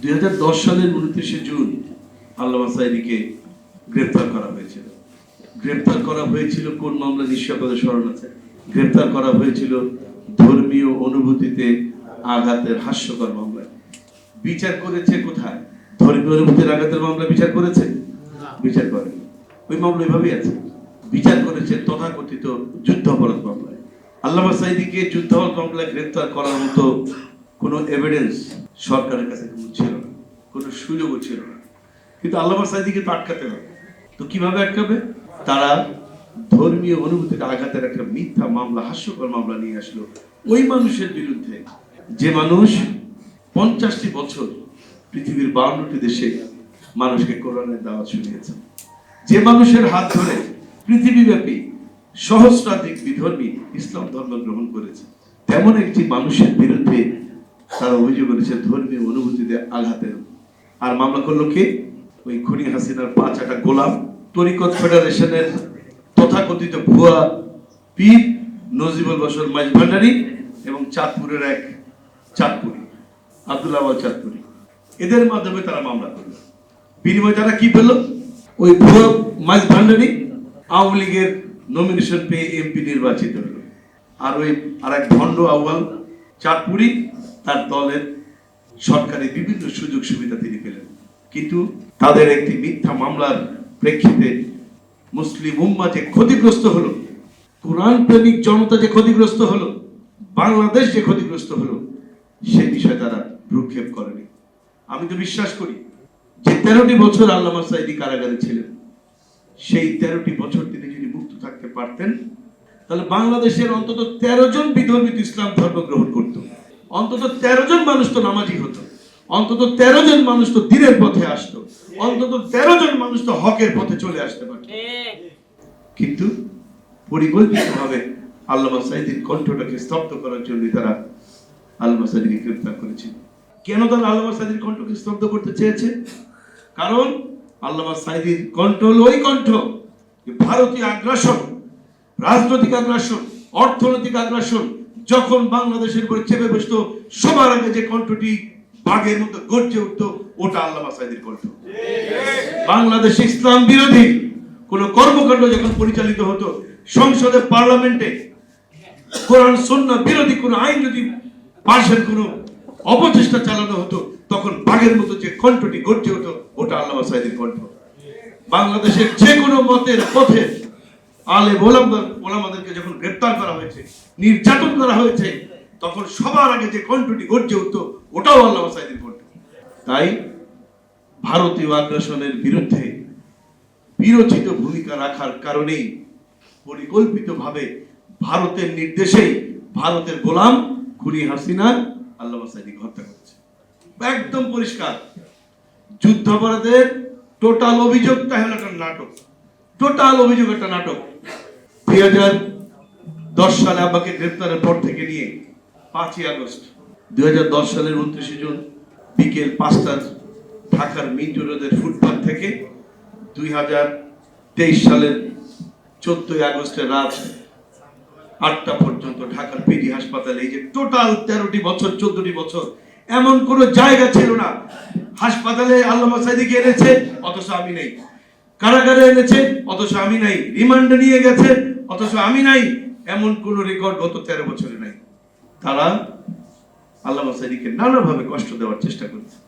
দুই হাজার দশ সালের উনত্রিশে জুন আল্লামা সাইদিকে গ্রেপ্তার করা হয়েছিল। গ্রেপ্তার করা হয়েছিল কোন মামলা নিশ্চয় আপনাদের স্মরণ আছে? গ্রেপ্তার করা হয়েছিল ধর্মীয় অনুভূতিতে আঘাতের হাস্যকর মামলায়। বিচার করেছে কোথায়? ধর্মীয় অনুভূতির আঘাতের মামলা বিচার করেছে? বিচার করে ওই মামলা ওইভাবেই আছে। বিচার করেছে তথাকথিত যুদ্ধাপরাধ মামলায়। আল্লামা সাইদিকে যুদ্ধাপরাধ মামলায় গ্রেপ্তার করার মতো কোনো এভিডেন্স সরকারের কাছে ছিল সুযোগও ছিল না। কিন্তু আল্লামা সাইদিকে তো আটকাতে হবে তো কীভাবে আটকাবে তারা ধর্মীয় অনুভূতির আঘাতের একটা মিথ্যা মামলা, হাস্যকর মামলা নিয়ে আসলো। ওই মানুষের বিরুদ্ধে যে মানুষ পঞ্চাশটি বছর পৃথিবীর বাউন্নটি দেশে মানুষকে কোরআনের দাওয়াত শুনিয়েছেন যে মানুষের হাত ধরে পৃথিবীব্যাপী সহস্রাধিক বিধর্মী ইসলাম ধর্ম গ্রহণ করেছে, তেমন একটি মানুষের বিরুদ্ধে তারা অভিযোগ করেছে, ধর্মীয় অনুভূতিতে আঘাতের আর মামলা করল কে? ওই খুনি হাসিনার পাঁচ আটা গোলাম। তরিকত ফেডারেশনের তথাকথিত ভুয়া পীর নজিবুল বসর মাইজ ভান্ডারী এবং চাঁদপুরের এক চাঁদপুরি আব্দুল্লাহ চাঁদপুরি। এদের মাধ্যমে তারা মামলা করল। বিনিময়ে তারা কি পেল? ওই ভুয়া মাইজ ভান্ডারী আওয়ামী লীগের নমিনেশন পেয়ে এমপি নির্বাচিত হলো। আর ওই আর এক ভণ্ড আউয়াল চাঁদপুরি, তার দলের সরকারি বিভিন্ন সুযোগ সুবিধা তিনি পেলেন। কিন্তু তাদের একটি মিথ্যা মামলার প্রেক্ষিতে মুসলিম উম্মা যে ক্ষতিগ্রস্ত হলো কোরআন প্রেমিক জনতা যে ক্ষতিগ্রস্ত হলো, বাংলাদেশ যে ক্ষতিগ্রস্ত হলো, সে বিষয়ে তারা ভ্রুক্ষেপ করেনি। আমি তো বিশ্বাস করি, যে তেরোটি বছর আল্লামা সাইদি কারাগারে ছিলেন, সেই তেরোটি বছর তিনি যদি মুক্ত থাকতে পারতেন, তাহলে বাংলাদেশের অন্তত তেরো জন বিধর্মিত ইসলাম ধর্ম গ্রহণ করত। অন্তত তেরো জন মানুষ তো নামাজি হতো। অন্তত তেরো জন মানুষ তো দিনের পথে আসতো। অন্তত তেরো জন মানুষ তো হকের পথে চলে আসতে পারত। কিন্তু পরিকল্পিতভাবে আল্লামা সাইদির কণ্ঠটাকে স্তব্ধ করার জন্য তারা আল্লামা সাইদিকে গ্রেফতার করেছিল কেন তারা আল্লামা সাইদির কণ্ঠকে স্তব্ধ করতে চেয়েছে? কারণ আল্লামা সাইদির কণ্ঠ হলো ওই কণ্ঠ ভারতীয় আগ্রাসন, রাজনৈতিক আগ্রাসন, অর্থনৈতিক আগ্রাসন যখন বাংলাদেশের উপরে চেপে বসতো, সবার আগে যে কণ্ঠটি বাঘের মতো গর্জে উঠতো, ওটা আল্লামা সাইদির কণ্ঠ। বাংলাদেশ ইসলাম বিরোধী কোন কর্মকাণ্ড যখন পরিচালিত হতো, সংসদে, পার্লামেন্টে, কোরআন সন্না বিরোধী কোন আইন যদি পাশের কোন অপচেষ্টা চালানো হতো, তখন বাঘের মতো যে কণ্ঠটি গর্জে হতো ওটা আল্লামা সাইদির কণ্ঠ। বাংলাদেশের যে কোনো মতের পথে আলে ওলামাদেরকে যখন গ্রেপ্তার করা হয়েছে, নির্যাতন করা হয়েছে, তখন সবার আগে যে কণ্ঠটি গর্জে উঠতো, ওটাও আল্লামা সাইদির কণ্ঠ। তাই ভারতীয় আগ্রাসনের বিরুদ্ধে বিরোচিত ভূমিকা রাখার কারণেই পরিকল্পিতভাবে ভারতের নির্দেশেই ভারতের গোলাম খুনি হাসিনা আল্লামা সাইদিকে হত্যা করেছে। একদম পরিষ্কার। যুদ্ধাপরাধের টোটাল অভিযোগটা হলো একটা নাটক। টোটাল অভিযোগ একটা নাটক। দুই হাজার দশ সালে আমাকে গ্রেপ্তারের পর থেকে নিয়ে পাঁচই আগস্ট। দুই হাজার দশ সালের উনত্রিশে জুন বিকেল পাঁচটার ঢাকার মিন্টু রোডের ফুটপাথ থেকে দুই হাজার তেইশ সালের চোদ্দই আগস্টের রাত আটটা পর্যন্ত ঢাকার পিডি হাসপাতালে। এই যে টোটাল তেরোটি বছর, চোদ্দটি বছর, এমন কোনো জায়গা ছিল না। হাসপাতালে আল্লাহ সাইদিকে এনেছে, অথচ আমি নেই। কারাগারে এনেছে, অথচ আমি নাই, রিমান্ডে নিয়ে গেছে, অথচ আমি নাই, এমন কোন রেকর্ড গত তেরো বছরে নাই। তারা আল্লাহ সাইদিকে নানাভাবে কষ্ট দেওয়ার চেষ্টা করেছে।